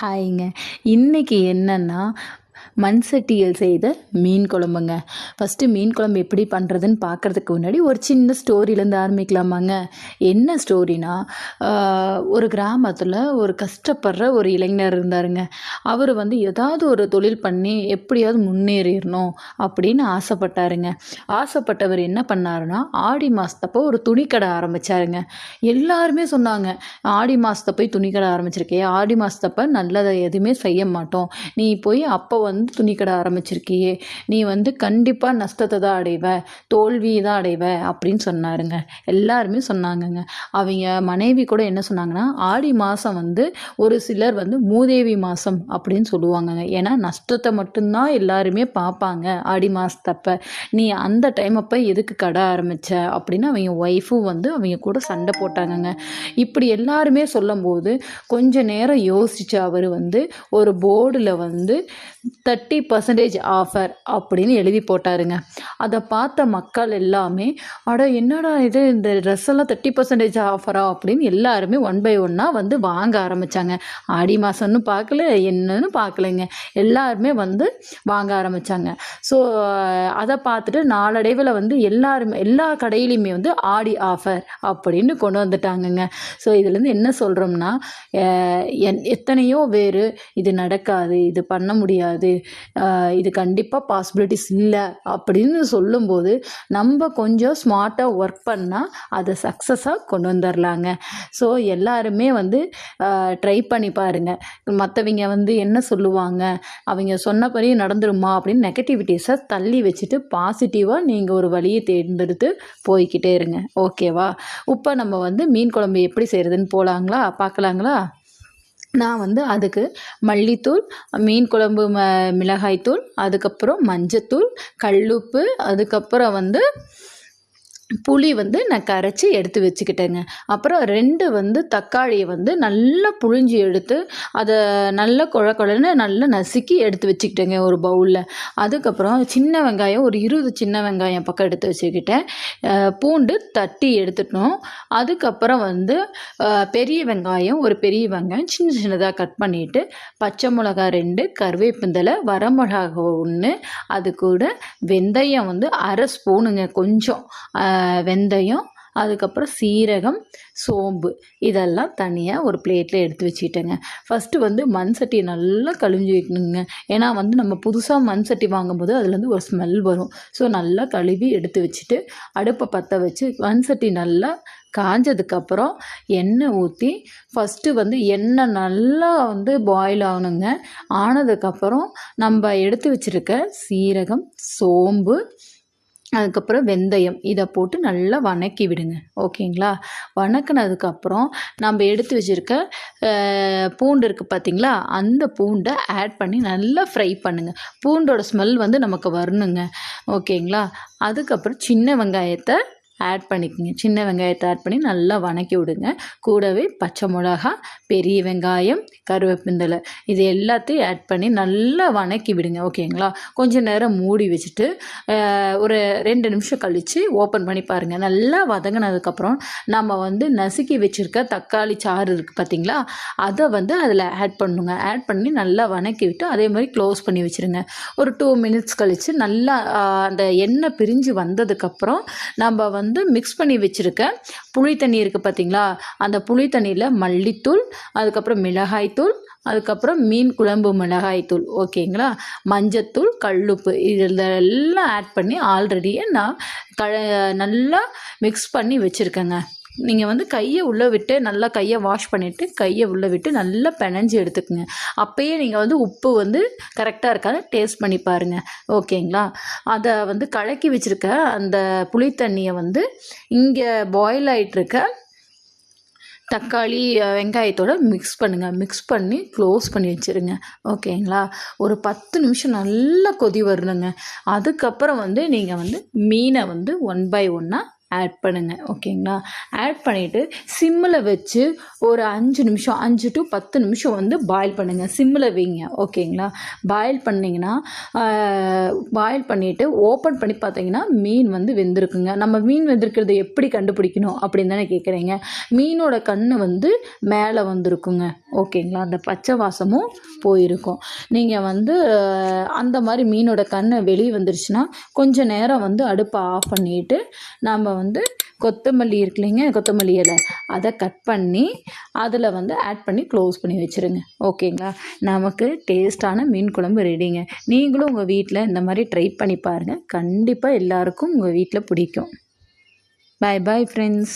ஹாய்ங்க. இன்றைக்கி என்னென்னா மண் சட்டியில் செய்த மீன் குழம்புங்க. ஃபஸ்ட்டு மீன் குழம்பு எப்படி பண்ணுறதுன்னு பார்க்குறதுக்கு முன்னாடி ஒரு சின்ன ஸ்டோரியிலேருந்து ஆரம்பிக்கலாமாங்க. என்ன ஸ்டோரினா ஒரு கிராமத்தில் ஒரு கஷ்டப்படுற ஒரு இளைஞர் இருந்தாருங்க. அவர் வந்து ஏதாவது ஒரு தொழில் பண்ணி எப்படியாவது முன்னேறிடணும் அப்படின்னு ஆசைப்பட்டாருங்க. ஆசைப்பட்டவர் என்ன பண்ணாருன்னா ஆடி மாதத்தப்போ ஒரு துணிக்கடை ஆரம்பித்தாருங்க எல்லாருமே சொன்னாங்க ஆடி மாதத்தை போய் துணிக்கடை ஆரம்பிச்சிருக்கே ஆடி மாதத்தப்போ நல்லதை எதுவுமே செய்ய மாட்டோம். நீ போய் அப்போ வந்து துணி கடை ஆரம்பிச்சிருக்கியே. நீ வந்து கண்டிப்பாக நஷ்டத்தை தான் அடைவ தோல்வி தான் அடைவ அப்படின்னு சொன்னாருங்க. எல்லாருமே சொன்னாங்கங்க. அவங்க மனைவி கூட என்ன சொன்னாங்கன்னா ஆடி மாதம் வந்து ஒரு சிலர் வந்து மூதேவி மாதம் அப்படின்னு சொல்லுவாங்கங்க. ஏன்னா நஷ்டத்தை மட்டும்தான் எல்லாருமே பார்ப்பாங்க ஆடி மாதத்தப்ப நீ அந்த டைம் அப்போ எதுக்கு கடை ஆரம்பித்த அப்படின்னு அவங்க ஒய்ஃபும் வந்து அவங்க கூட சண்டை போட்டாங்கங்க. இப்படி எல்லாருமே சொல்லும்போது கொஞ்ச நேரம் யோசித்த அவர் வந்து ஒரு போர்டில் வந்து தேர்ட்டி பர்சன்டேஜ் ஆஃபர் அப்படின்னு எழுதி போட்டாருங்க. அதை பார்த்த மக்கள் எல்லாமே அட என்னடா இது இந்த ட்ரெஸ் எல்லாம் தேர்ட்டி பர்சன்டேஜ் ஆஃபரா அப்படின்னு எல்லாருமே ஒன் பை ஒன்னாக வந்து வாங்க ஆரம்பித்தாங்க ஆடி மாதம்னு பார்க்கல என்னன்னு பார்க்கலைங்க. எல்லாருமே வந்து வாங்க ஆரம்பித்தாங்க ஸோ அதை பார்த்துட்டு நாளடைவில் வந்து எல்லாருமே எல்லா கடையிலையுமே வந்து ஆடி ஆஃபர் அப்படின்னு கொண்டு வந்துட்டாங்கங்க. ஸோ இதுலேருந்து என்ன சொல்கிறோம்னா எத்தனையோ பேர் இது நடக்காது இது பண்ண முடியாது இது கண்டிப்பாக பாசிபிலிட்டிஸ் இல்லை அப்படின்னு சொல்லும்போது நம்ம கொஞ்சம் ஸ்மார்ட்டாக ஒர்க் பண்ணால் அதை சக்ஸஸாக கொண்டு வந்துடலாங்க ஸோ எல்லாருமே வந்து ட்ரை பண்ணி பாருங்கள் மற்றவங்க வந்து என்ன சொல்லுவாங்க? அவங்க சொன்னபடி நடந்துருமா? அப்படின்னு நெகட்டிவிட்டிஸை தள்ளி வச்சுட்டு பாசிட்டிவாக நீங்கள் ஒரு வழியை தேர்ந்தெடுத்து போய்கிட்டே இருங்க. ஓகேவா இப்போ நம்ம வந்து மீன் குழம்பு எப்படி செய்கிறதுன்னு போகலாங்களா பார்க்கலாங்களா நான் வந்து அதுக்கு மல்லித்தூள் மீன் குழம்பு ம மிளகாய்த்தூள் அதுக்கப்புறம் மஞ்சத்தூள் கல்லுப்பு அதுக்கப்புறம் வந்து புளி வந்து நான் கரைச்சி எடுத்து வச்சுக்கிட்டேங்க. அப்புறம் ரெண்டு வந்து தக்காளியை வந்து நல்லா புழிஞ்சி எடுத்து அதை நல்லா குழ குழன்னு நல்லா நசுக்கி எடுத்து வச்சுக்கிட்டேங்க ஒரு பவுலில். அதுக்கப்புறம் சின்ன வெங்காயம் ஒரு இருபது சின்ன வெங்காயம் பக்கம் எடுத்து வச்சுக்கிட்டேன். பூண்டு தட்டி எடுத்துட்டோம். அதுக்கப்புறம் வந்து பெரிய வெங்காயம் ஒரு பெரிய வெங்காயம் சின்ன சின்னதாக கட் பண்ணிவிட்டு பச்சை மிளகா ரெண்டு கருவேப்பிந்தலை வரமிளகா ஒன்று அது கூட வெந்தயம் வந்து அரை ஸ்பூனுங்க கொஞ்சம். வெந்தயம் அதுக்கப்புறம் சீரகம் சோம்பு. இதெல்லாம் தனியாக ஒரு பிளேட்டில் எடுத்து வச்சுக்கிட்டேங்க. ஃபஸ்ட்டு வந்து மண் சட்டியை நல்லா கழிஞ்சு வைக்கணுங்க. ஏன்னா வந்து நம்ம புதுசாக மண் சட்டி வாங்கும்போது அதுலேருந்து ஒரு ஸ்மெல் வரும். ஸோ நல்லா கழுவி எடுத்து வச்சுட்டு அடுப்பை பற்ற வச்சு மண் சட்டி நல்லா காஞ்சதுக்கப்புறம் எண்ணெய் ஊற்றி ஃபஸ்ட்டு வந்து எண்ணெய் நல்லா வந்து பாயில் ஆகணுங்க. ஆனதுக்கப்புறம் நம்ம எடுத்து வச்சுருக்க சீரகம் சோம்பு அதுக்கப்புறம் வெந்தயம். இதை போட்டு நல்லா வணக்கி விடுங்க. ஓகேங்களா? வணக்கினதுக்கப்புறம் நம்ம எடுத்து வச்சுருக்க பூண்டு இருக்குது பார்த்திங்களா அந்த பூண்டை ஆட் பண்ணி நல்லா ஃப்ரை பண்ணுங்கள் பூண்டோட ஸ்மெல் வந்து நமக்கு வரணுங்க. ஓகேங்களா? அதுக்கப்புறம் சின்ன வெங்காயத்தை ஆட் பண்ணிக்கோங்க. சின்ன வெங்காயத்தை ஆட் பண்ணி நல்லா வணக்கி விடுங்க. கூடவே பச்சை மிளகா பெரிய வெங்காயம் கருவேப்பிந்தலை இது எல்லாத்தையும் ஆட் பண்ணி நல்லா வணக்கி விடுங்க. ஓகேங்களா கொஞ்சம் நேரம் மூடி வச்சுட்டு ஒரு ரெண்டு நிமிஷம் கழித்து ஓப்பன் பண்ணி பாருங்கள் நல்லா வதங்கினதுக்கப்புறம் நம்ம வந்து நசுக்கி வச்சுருக்க தக்காளி சாறு இருக்குது பார்த்தீங்களா அதை வந்து அதில் ஆட் பண்ணுங்க. ஆட் பண்ணி நல்லா வணக்கி விட்டு அதே மாதிரி க்ளோஸ் பண்ணி வச்சுருங்க. ஒரு டூ மினிட்ஸ் கழித்து நல்லா அந்த எண்ணெய் பிரிஞ்சு வந்ததுக்கப்புறம் நம்ம வந்து வந்து மிக்ஸ் பண்ணி வச்சுருக்கேன். புளி தண்ணி இருக்குது பார்த்தீங்களா அந்த புளி தண்ணியில் மல்லித்தூள் அதுக்கப்புறம் மிளகாய்த்தூள் அதுக்கப்புறம் மீன் குழம்பு மிளகாய்த்தூள் ஓகேங்களா மஞ்சத்தூள் கல்லுப்பு இதெல்லாம் ஆட் பண்ணி ஆல்ரெடியே நான் க நல்லா மிக்ஸ் பண்ணி வச்சுருக்கேங்க. நீங்கள் வந்து கையை உள்ளே விட்டு நல்லா கையை வாஷ் பண்ணிவிட்டு கையை உள்ளே விட்டு நல்லா பெனஞ்சு எடுத்துக்கோங்க. அப்போயே நீங்கள் வந்து உப்பு வந்து கரெக்டாக இருக்காது டேஸ்ட் பண்ணி பாருங்கள் ஓகேங்களா? அதை வந்து கலக்கி வச்சுருக்க அந்த புளி தண்ணியை வந்து இங்கே பாயில் ஆகிட்டுருக்க தக்காளி வெங்காயத்தோடு மிக்ஸ் பண்ணுங்கள் மிக்ஸ் பண்ணி க்ளோஸ் பண்ணி வச்சுருங்க. ஓகேங்களா? ஒரு பத்து நிமிஷம் நல்லா கொதி வரணுங்க. அதுக்கப்புறம் வந்து நீங்கள் வந்து மீனை வந்து ஒன் பை ஒன்னாக ஆட் பண்ணுங்கள் ஓகேங்களா ஆட் பண்ணிவிட்டு சிம்மில் வச்சு ஒரு அஞ்சு நிமிஷம் அஞ்சு டு பத்து நிமிஷம் வந்து பாயில் பண்ணுங்கள் சிம்மில் வைங்க ஓகேங்களா பாயில் பண்ணிங்கன்னா பாயில் பண்ணிவிட்டு ஓப்பன் பண்ணி பார்த்தீங்கன்னா மீன் வந்து வெந்திருக்குங்க. நம்ம மீன் வெந்திருக்கிறத எப்படி கண்டுபிடிக்கணும் அப்படின்னு தானே கேட்குறீங்க மீனோட கண் வந்து மேலே வந்திருக்குங்க ஓகேங்களா அந்த பச்சை வாசமும் போயிருக்கும். நீங்கள் வந்து அந்த மாதிரி மீனோட கண் வெளியே வந்துருச்சுன்னா கொஞ்சம் நேரம் வந்து அடுப்பை ஆஃப் பண்ணிவிட்டு நம்ம வந்து வந்து கொத்தமல்லி இருக்கு இல்லைங்க கொத்தமல்லி இலை. அதை கட் பண்ணி அதில் வந்து ஆட் பண்ணி க்ளோஸ் பண்ணி வச்சுருங்க. ஓகேங்களா? நமக்கு டேஸ்டான மீன் குழம்பு ரெடிங்க நீங்களும் உங்கள் வீட்டில் இந்த மாதிரி ட்ரை பண்ணி பாருங்கள் கண்டிப்பாக எல்லாருக்கும் உங்கள் வீட்டில் பிடிக்கும். பாய் பாய் ஃப்ரெண்ட்ஸ்